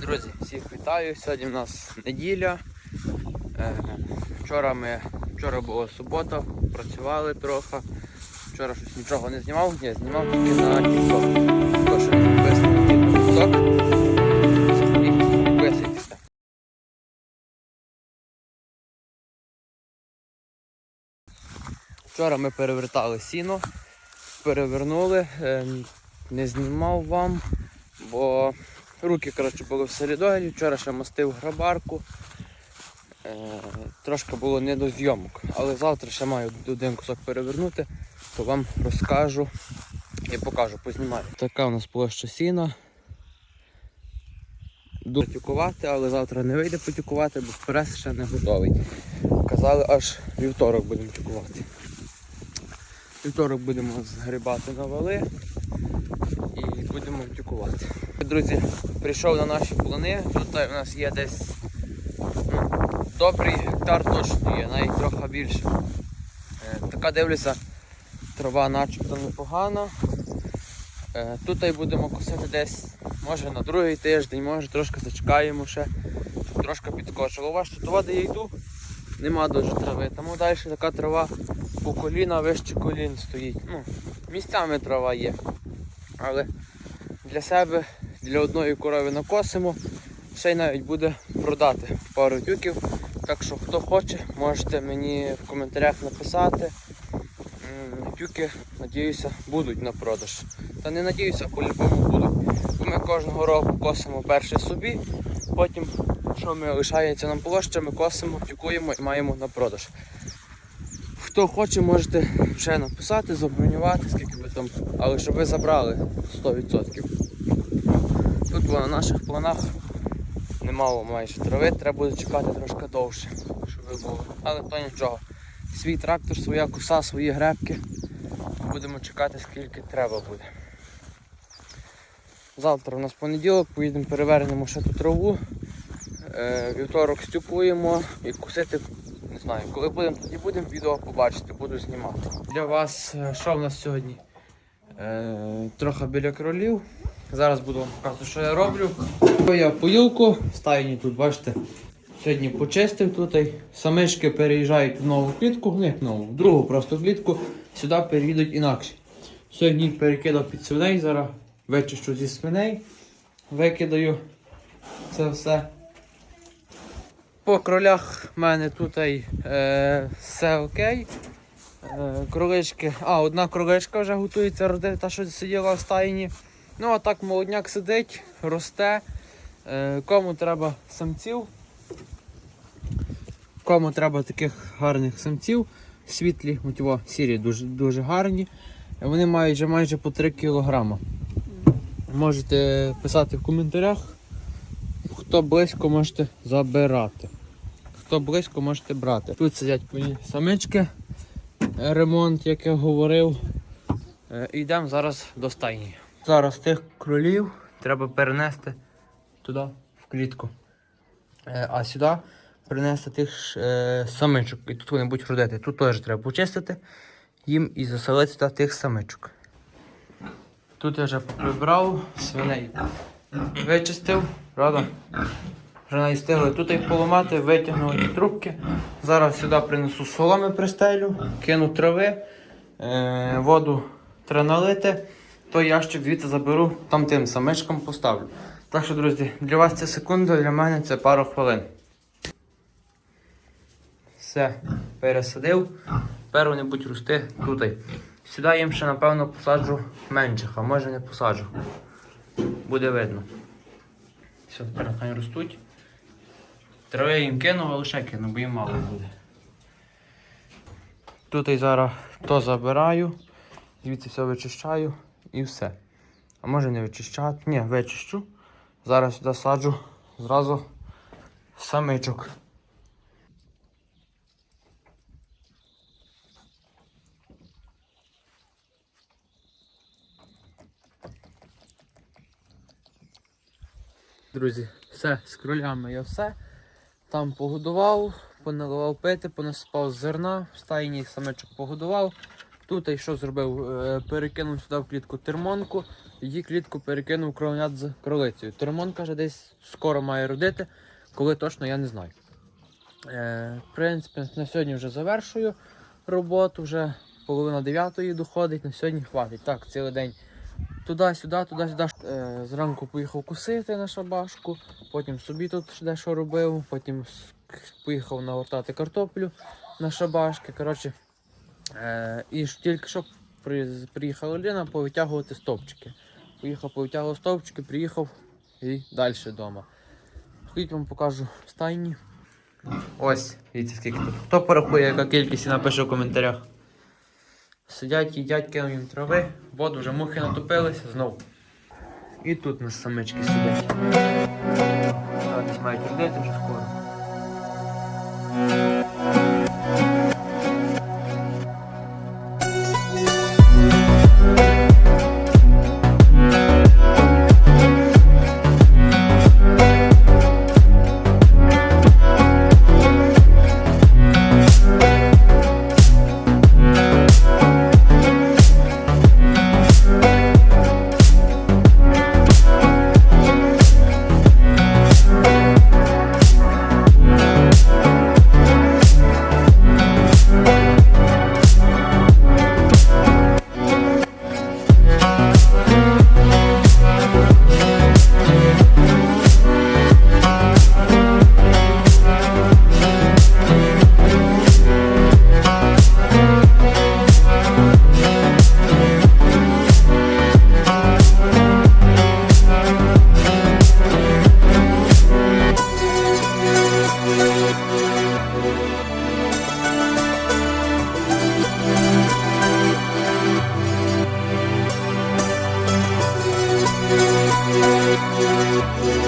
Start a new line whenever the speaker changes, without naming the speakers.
Друзі, всіх вітаю. Сьогодні в нас неділя. Е, Вчора ми вчора була субота, працювали трохи. Вчора щось нічого не знімав, ні, знімав тільки на TikTok. Тож підписаний на TikTok. І підписуйтеся. Вчора ми перевертали сіно, перевернули, е, не знімав вам, бо руки коротше, були в солідолі, вчора ще мастив грабарку. Е, трошки було не до зйомок, але завтра ще маю один кусок перевернути, то вам розкажу і покажу, познімаю. Така у нас площа сіна. Буду потюкувати, але завтра не вийде потюкувати, бо прес ще не готовий. Казали, аж вівторок будемо тюкувати. Вівторок будемо згрібати на вали і будемо тюкувати. Друзі, прийшов на наші плани. Тут у нас є десь ну, добрий гектар точно є, навіть трохи більше. Е, така дивлюся, трава начебто непогана. Е, тут будемо косити десь, може на другий тиждень, може трошки зачекаємо ще, щоб трошки підскочило. Ваш тут води я йду, нема дуже трави. Тому далі така трава по коліна вище колін стоїть. Ну, місцями трава є. Але для себе, для одної корови накосимо, ще й навіть буде продати пару тюків. Так що хто хоче, можете мені в коментарях написати. Тюки, надіюся, будуть на продаж. Та не надіюся, по-любому будуть. Бо ми кожного року косимо перше собі, потім, що ми лишається нам площа, ми косимо, тюкуємо і маємо на продаж. Хто хоче, можете ще написати, забронювати, скільки ви там, але щоб ви забрали 100%. Тут на наших планах немало майже трави, треба буде чекати трошки довше, щоб було. Але то нічого. Свій трактор, своя коса, свої гребки. Будемо чекати скільки треба буде. Завтра у нас понеділок, поїдемо перевернемо ще ту траву. Е, вівторок стюкуємо і кусити, не знаю, коли будемо, тоді будемо відео побачити, буду знімати. Для вас е, що в нас сьогодні? Е, трохи біля кролів. Зараз буду вам показувати, що я роблю. Я поїлку в стайні тут, бачите, сьогодні почистив тут. Самички переїжджають в нову клітку, не в нову, в другу просто клітку. Сюди переїдуть інакше. Сьогодні перекидав під свиней, зараз вичищу зі свиней, викидаю це все. По кролях в мене тут е, все окей. Е, кролички. А, одна кроличка вже готується родити, та що сиділа в стайні. Ну, а так молодняк сидить, росте. Е, кому треба самців. Кому треба таких гарних самців, світлі, от його сірі дуже, дуже гарні. Вони мають вже майже по 3 кг. Можете писати в коментарях. Хто близько можете забирати. Хто близько можете брати. Тут сидять мої самички. Ремонт, як я говорив. Е, Йдемо зараз до стайні. Зараз тих кролів треба перенести туди, в клітку. Е, А сюди принести тих е, самичок. І тут вони будуть родити. Тут теж треба почистити їм і заселити тих самичок. Тут я вже прибрав свиней. Вичистив, правда? Вже навіть встигли тут їх поламати, витягнули трубки. Зараз сюди принесу соломи пристелю, кину трави, е, воду треба налити, той ящик звідси заберу, там тим самичкам поставлю. Так що, друзі, для вас це секунда, для мене це пару хвилин. Все, пересадив. Тепер вони будуть рости тут. Сюди їм ще, напевно, посаджу менших, а може не посаджу. Буде видно. Все, тепер нехай ростуть. Трави їм кину, але ще кину, бо їм мало буде. Тут і зараз то забираю, звідси все вичищаю і все. А може не вичищати? Ні, вичищу. Зараз сюди саджу зразу самичок. Друзі, все, з кролями я все. Там погодував, поналивав пити, понасипав зерна, в стайні самичок погодував. Тут я що зробив? Е, Перекинув сюди в клітку термонку, її клітку перекинув кровнят з кролицею. Термонка вже десь скоро має родити, коли точно я не знаю. Е, В принципі, на сьогодні вже завершую роботу, вже половина дев'ятої доходить, на сьогодні хватить. Так, цілий день туди-сюди, туди-сюди. Е, Зранку поїхав кусити на шабашку, потім собі тут дещо робив, потім поїхав нагортати картоплю на шабашки. Коротше, е, і тільки що приїхала Ліна повитягувати стовпчики. Поїхав, повитягував стовпчики, приїхав і далі вдома. Ходіть вам покажу стайні. Ось, дивіться, скільки тут. Хто порахує, яка кількість напише в коментарях. Сидять, їдять, кинув їм трави, воду вже мухи натопилися знов. І тут у самички сидять. Десь мають родити вже скоро. you.